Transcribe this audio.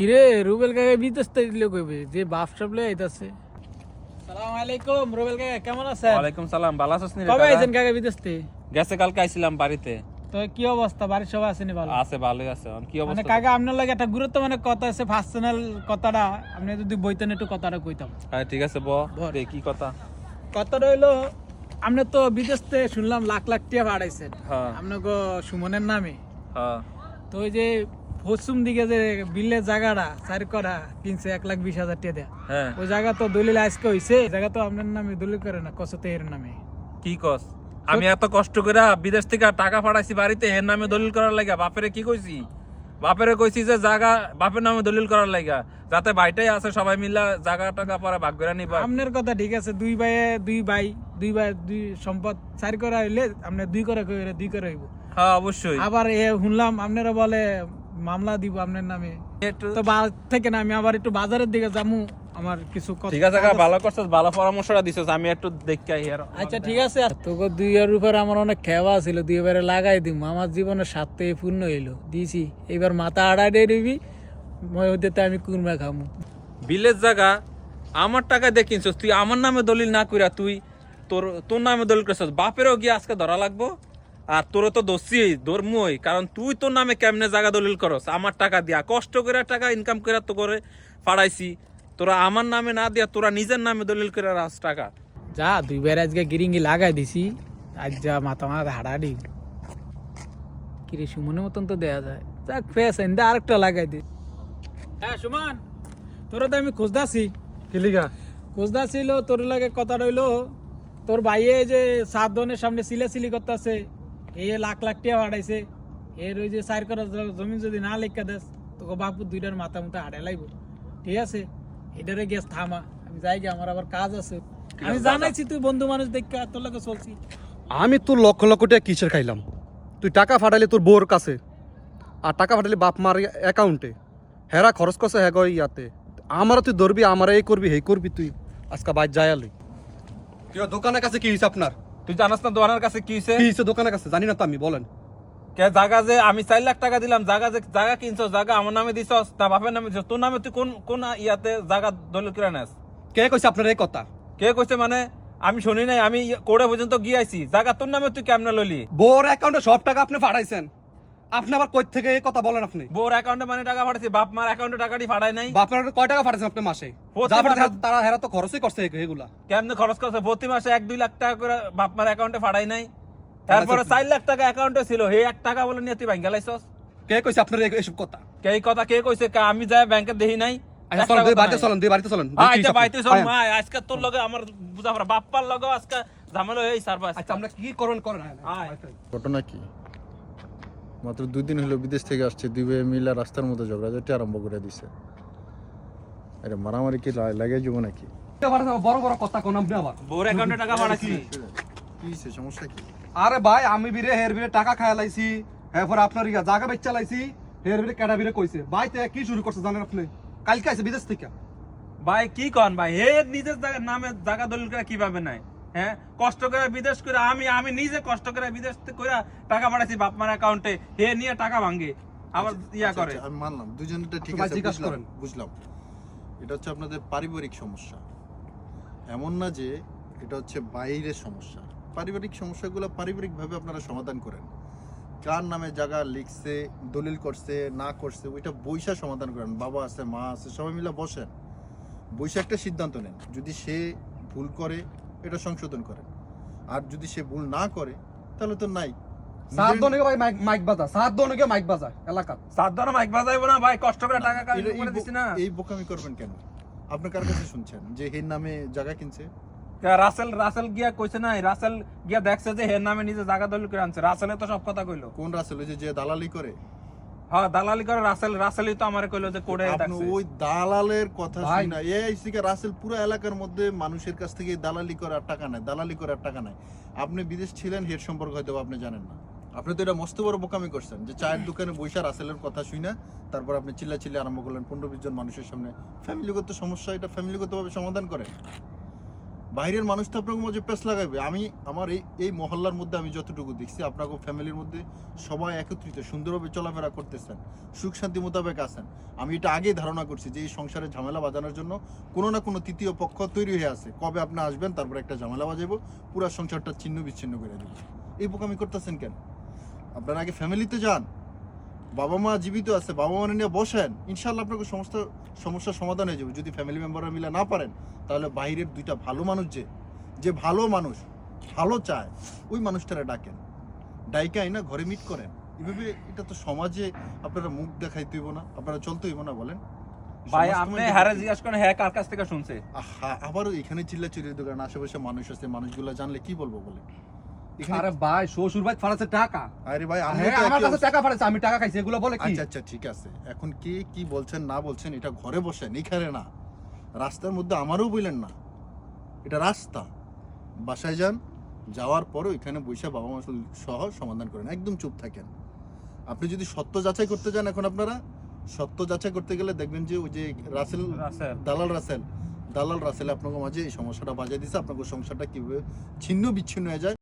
কিরে রুবেল কাকা বিদেশ দিলে কইবে? যে বাপ সাপলে আইতাছে। সালাম আলাইকুম রুবেল কাকা কেমন আছেন? ওয়ালাইকুম সালাম ভালো আছিস নি রে কবে আইছেন কাকা বিদেশ থেকে গেছে কালকে আইছিলাম বাড়িতে। তো কি অবস্থা? বাড়ির সবাই আসেনি ভালো? আছে ভালোই আছে। কি মানে কাকা আপনার লাগে একটা গুরুত্বপূর্ণ কথা আছে পার্সোনাল কথাটা। আপনি যদি বইতেন একটু কথাটা কইতাম। হ্যাঁ ঠিক আছে ব বল। কি কথা? কথাটা হইল আপনি তো বিদেশ থেকে শুনলাম লাখ লাখ টাকা বাড়াইছেন হ্যাঁ। আপনাকে সুমনের নামে। হ্যাঁ। তো ওই যে পশ্চিম দিকে যে বিলের জায়গাটা চার করা কিনছে এক লাখ বিশ হাজার টাকা হ্যাঁ। ওই জায়গা তো দলিল আজকে হইছে জায়গা তো আপনার নামে দলিল করে না কসতে এর নামে। কি কস? আমি এত কষ্ট করে বিদেশ থেকে টাকা পাঠাইছি বাড়িতে এর নামে দলিল করার লাগা বাপেরে কি কইছি? বাপেরে কইছি যে জায়গা বাপের নামে দলিল করার লাগা যাতে ভাইটাই আছে সবাই মিলা জায়গা টাকা পরে ভাগ করে নিবা। আপনার কথা ঠিক আছে দুই ভাইয়ে দুই ভাই দুই ভাই দুই সম্পদ চার করা হইলে আপনি দুই করে কইরে দুই করে হইব। হ্যাঁ অবশ্যই। আবার এ শুনলাম আপনারা বলে মামলা দিব আপনার নামে। তো বা থেকে না আমি আবার একটু বাজারের দিকে যামু আমার কিছু ঠিক আছে ভালো করছিস ভালো পরামর্শটা দিছিস আমি একটু দেখে আর। আচ্ছা ঠিক আছে। তোকে দুই এর উপর আমার অনেক খেওয়া ছিল দুই এবারে লাগাই দিম আমার জীবনের সাথে পূর্ণ হইল দিছি। এবার মাথা আড়াই দিয়ে দিবি মই ওদেরতে আমি কুরমা খামু। বিলের জায়গা আমার টাকা দিয়ে কিনছিস তুই আমার নামে দলিল না কইরা তুই তোর তোর নামে দলিল করছিস বাপেরও গিয়ে আজকে ধরা লাগবো? আর তোর তো দোষী ধর্মই। কারণ তুই তোর নামে কেমনে জায়গা দলিল করস? আমার টাকা দিয়া। কষ্ট করে টাকা ইনকাম করে তো করে পাড়াইছি তোরা আমার নামে না দিয়া তোরা নিজের নামে দলিল করে রাস টাকা। যা দুইবার আজকে গিরিঙ্গি লাগাই দিছি। আজ যা মাথা মাথা হাড়াড়ি কিরে সুমনের মতন তো দেয়া যায়। যাক ফেস এন্দা আরেকটা লাগাই দি। হ্যাঁ সুমন তোরা তো আমি খুঁজদাছি কিলিগা? ছিল তোর লাগে কথা রইল। তোর ভাইয়ে যে সাত ধনের সামনে সিলে সিলি করতেছে। এ লাখ লাখ টাকা হারাইছে। এর ওই যে সাইর করা জমি যদি না লেখা দেস তোকে বাপু দুইটার মাথা মুথা হারাই লাইব। ঠিক আছে? এটারে গ্যাস থামা। আমি যাই গে আমার আবার কাজ আছে। আমি জানাইছি তুই বন্ধু মানুষ দেখে তোর লাগে চলছি। আমি তোর লক্ষ লক্ষ টাকা কিসের খাইলাম? তুই টাকা ফাটাইলে তোর বউর কাছে আর টাকা ফাটাইলে বাপ মার অ্যাকাউন্টে হেরা খরচ করছে হ্যাঁ গো ইয়াতে। আমারও তুই ধরবি আমার এই করবি হেই করবি তুই। আজকে বাইর যাই আলি। তুই দোকানের কাছে কি হয়েছে আপনার? তুই জানাস না দোকানের কাছে কি হইছে? কি হয়েছে দোকানের কাছে? জানি না তো আমি বলেন। কে জায়গা যে আমি চার লাখ টাকা দিলাম জায়গা যে জায়গা কিনছো জায়গা আমার নামে দিছস তা বাপের নামে দিছস তোর নামে তুই কোন কোন ইয়াতে জায়গা দলিল করে নেস কে কইছে আপনার এই কথা? কে কইছে মানে? আমি শুনি নাই আমি কোড়ে পর্যন্ত গিয়ে আইছি। জায়গা তোর নামে তুই কেমনে লইলি? বোর অ্যাকাউন্টে সব টাকা আপনি ফাটাইছেন আপনি আবার কই থেকে এই কথা বলেন আপনি? বোর অ্যাকাউন্টে মানে টাকা পাঠাইছি বাপ মার অ্যাকাউন্টে টাকাটি পাঠাই নাই। বাপের কয় টাকা ফাটাইছেন আপনি মাসে? যা তারা হেরা তো খরচই করছে এগুলা কেমনে খরচ করছে? প্রতি মাসে এক দুই লাখ টাকা করে বাপ মার অ্যাকাউন্টে পাঠাই নাই। তারপরে চার লাখ টাকা অ্যাকাউন্টে ছিল। হে এক টাকা বলে নিয়ে তুই ব্যাংকে লাইছস? কে কইছে আপনার এই- এইসব কথা? কে এই কথা কে কইছে? আমি যাই ব্যাংকে দেখি নাই। আচ্ছা চলেন দুই বাড়িতে চলেন বাড়িতে চলেন। মা আজকে তোর লগে আমার বুঝা বাপ্পার লগে আজকে ঝামেলা সারবা আচ্ছা আমরা কি করবেন করেন ঘটনা কি? মাত্র দুই দিন হলো বিদেশ থেকে আসছে দুই ভাই মিলা রাস্তার মধ্যে ঝগড়াঝাটি আরম্ভ করে দিছে। আরে মারামারি কি লাগে যাব নাকি? বড় বড় কথা কোন আপনি আবার। বোর অ্যাকাউন্টে টাকা পাঠাইছি। কি হইছে সমস্যা কি? আরে ভাই আমি বিরে হের বিরে টাকা খায় লাইছি। এরপর আপনার ইয়া জায়গা বেচা লাইছি। হের বিরে কেডা বিরে কইছে? ভাই তে কি শুরু করছে জানেন আপনি? কালকে আইছে বিদেশ থেকে। ভাই কি কন ভাই? হে নিজের নামে জায়গা দলিল করে কীভাবে নাই? হ্যাঁ? কষ্ট করে বিদেশ করে আমি আমি নিজে কষ্ট করে বিদেশ করে টাকা পাঠাইছি বাপ মার অ্যাকাউন্টে। হে নিয়ে টাকা ভাঙে আবার ইয়া আচ্ছা, করে। আচ্ছা, আমি মানলাম। দুজনেরটা ঠিক আছে জিজ্ঞাসা বুঝলাম করেন। বুঝলাম। এটা হচ্ছে আপনাদের পারিবারিক সমস্যা। এমন না যে এটা হচ্ছে বাইরের সমস্যা। পারিবারিক সমস্যাগুলো পারিবারিকভাবে আপনারা সমাধান করেন। কার নামে জায়গা লিখছে দলিল করছে না করছে ওইটা বৈশা সমাধান করেন। বাবা আছে মা আছে সবাই মিলে বসেন। বৈশা একটা সিদ্ধান্ত নেন। যদি সে ভুল করে এটা সংশোধন করেন আর যদি সে ভুল না করে তাহলে তো নাই। সাত ভাই মাইক মাইক বাজা। সাত মাইক বাজা এলাকা সাত মাইক বাজাইবো না ভাই। কষ্ট করে টাকা কাজ এটা- এই করে দিছি না। এই বোকামি করবেন কেন? আপনি কার কাছে শুনছেন? যে হের নামে জায়গা কিনছে? রাসেল রাসেল গিয়া কইছে রাসেল গিয়া দেখছে যে হের নামে নিজে জায়গা দলিল করে আনছে। রাসেলে তো সব কথা কইলো। কোন রাসেল? ওই যে যে দালালি করে? হ্যাঁ দালালি করে রাসেল রাসেলই তো আমারে কইলো যে কোড়ে আপনি ওই দালালের কথা শুনা এই আইসিকে রাসেল পুরো এলাকার মধ্যে মানুষের কাছ থেকে দালালি করার টাকা নেয় দালালি করার টাকা নেয়। আপনি বিদেশ ছিলেন হের সম্পর্কে হয়তো আপনি জানেন না। আপনি তো এটা মস্ত বড় বোকামি করছেন যে চায়ের দোকানে বৈশা রাসেলের কথা শুনে তারপর আপনি চিল্লা চিল্লা আরম্ভ করলেন পনেরো বিশ জন মানুষের সামনে। ফ্যামিলিগত সমস্যা এটা ফ্যামিলিগতভাবে সমাধান করেন বাইরের মানুষ তো আপনাকে মাঝে পেস লাগাবে আমি, আমার এই এই মহল্লার মধ্যে আমি যতটুকু দেখছি, আপনাকে ফ্যামিলির মধ্যে সবাই একত্রিত, সুন্দরভাবে চলাফেরা করতেছেন, সুখ শান্তি মোতাবেক আছেন। আমি এটা আগেই ধারণা করছি যে এই সংসারে ঝামেলা বাজানোর জন্য কোনো না কোনো তৃতীয় পক্ষ তৈরি হয়ে আছে। কবে আপনি আসবেন, তারপর একটা ঝামেলা বাজাবো পুরো সংসারটা ছিন্ন বিচ্ছিন্ন করে দেবো। এই বোকামি করতেছেন কেন? আপনারা আগে ফ্যামিলিতে যান বাবা মা জীবিত আছে বাবা মা নিয়ে বসেন ইনশাল্লাহ আপনাকে সমস্ত সমস্যার সমাধান হয়ে যাবে। যদি ফ্যামিলি মেম্বাররা মিলে না পারেন তাহলে বাইরের দুইটা ভালো মানুষ যে যে ভালো মানুষ ভালো চায় ওই মানুষটারা ডাকেন। ডাইকাই না ঘরে মিট করেন। এভাবে এটা তো সমাজে আপনারা মুখ দেখাইতে হইব না আপনারা চলতে হইব না বলেন। ভাই আপনি হারে জিজ্ঞাসা করেন হ্যাঁ কার কাছ থেকে শুনছে? আহা আবারও এখানে চিল্লা চিল্লি দোকান আশেপাশে মানুষ আছে মানুষগুলো জানলে কি বলব বলে আরে ভাই শ্বশুর ভাই ফাড়াচ্ছে টাকা। আরে ভাই আমি হ্যাঁ, আমার কাছে টাকা ফাড়াচ্ছে আমি টাকা খাইছি এগুলো বলে কি? আচ্ছা আচ্ছা ঠিক আছে। এখন কে কি বলছেন না বলছেন এটা ঘরে বসেন এখানে না। রাস্তার মধ্যে আমারও বললেন না। এটা রাস্তা। বাসায় যান যাওয়ার পরও এখানে বসে বাবা মা সহ সমাধান করেন একদম চুপ থাকেন। আপনি যদি সত্য যাচাই করতে যান এখন আপনারা সত্য যাচাই করতে গেলে দেখবেন যে ওই যে রাসেল রাসেল। দালাল রাসেল। দালাল রাসেল আপনাকে মাঝে এই সমস্যাটা বাজায় দিছে আপনাকে সংসারটা কীভাবে ছিন্ন বিচ্ছিন্ন হয়ে যায়।